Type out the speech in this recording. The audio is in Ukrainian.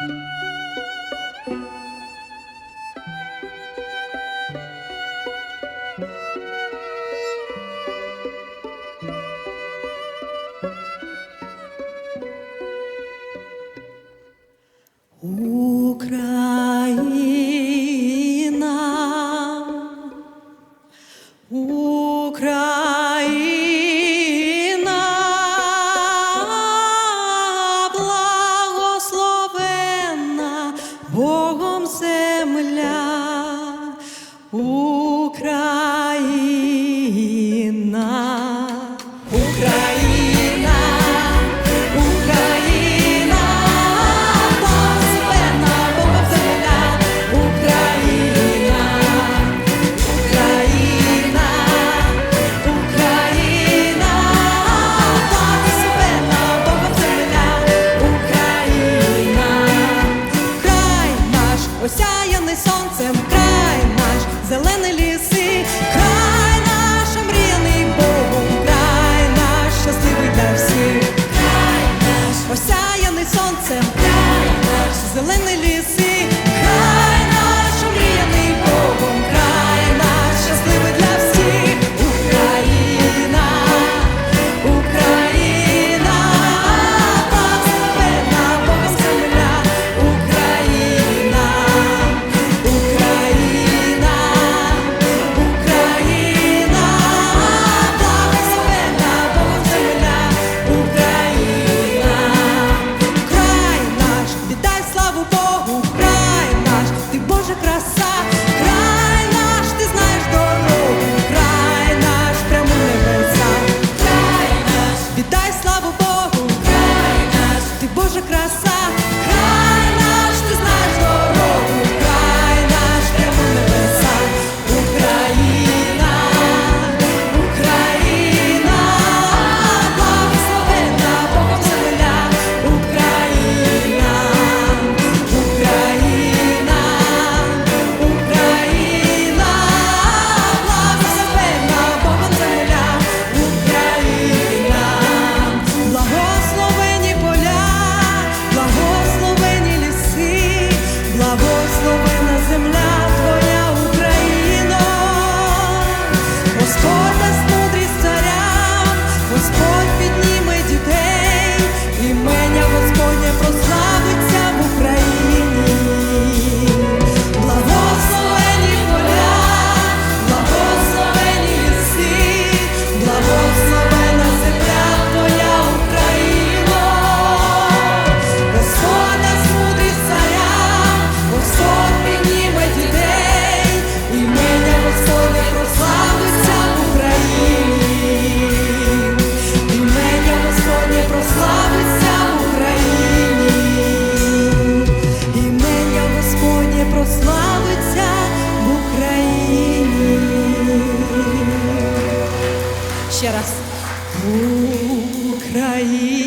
Música Україна, Україна, Україна, Господна Бога Україна, Україна, Україна, Господна Бога Україна, край наш осяяний сонцем, край наш зелений ліси. Україна.